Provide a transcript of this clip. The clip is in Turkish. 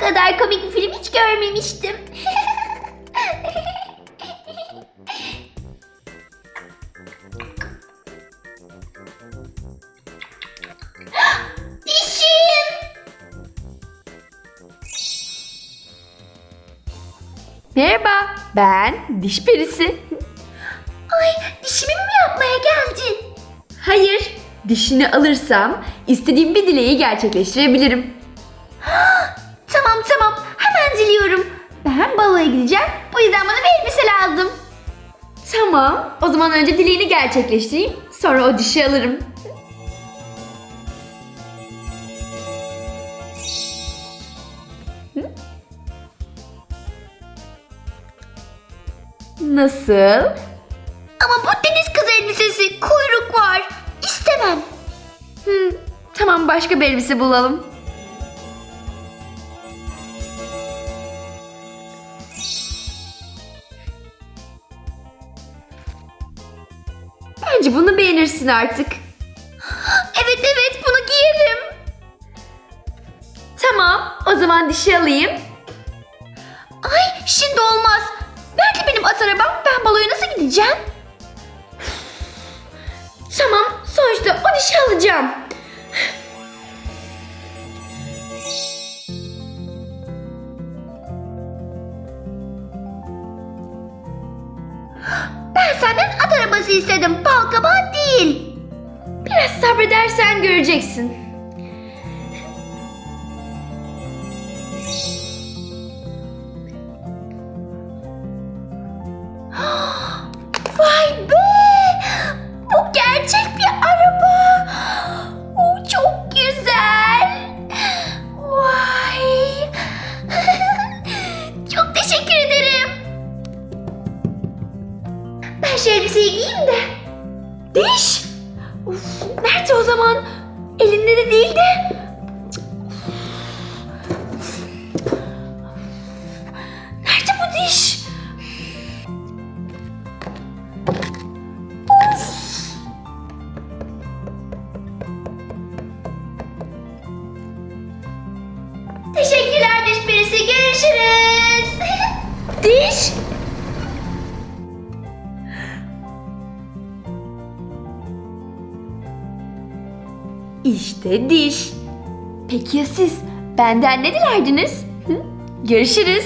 kadar komik bir film hiç görmemiştim. Dişim! Merhaba, ben diş perisi. Ay dişimi mi yapmaya geldin? Hayır, dişini alırsam istediğim bir dileği gerçekleştirebilirim. Tamam tamam hemen diliyorum. Ben baloya gideceğim. Bu yüzden bana bir elbise lazım. Tamam, o zaman önce dileğini gerçekleştireyim, sonra o dişi alırım. Nasıl? Ama bu deniz kızı elbisesi kuyruk var. İstemem. Hı, tamam başka bir elbise bulalım. Bence bunu beğenirsin artık. Evet evet bunu giyerim. Tamam, o zaman dişi alayım. Ay şimdi olmaz. Nerede benim at arabam? Ben baloya nasıl gideceğim? Tamam, sonuçta o dişi alacağım. Ben senden arabası istedim. Bal değil. Biraz sabredersen göreceksin. Vay be! Bu gerçek bir araba. Çok güzel. Vay! çok teşekkür ederim. Şu elbiseyi giyeyim de. Diş! Of, nerede o zaman? Elinde de değil de. İşte diş. Peki ya siz? Benden ne dilerdiniz? Hı? Görüşürüz.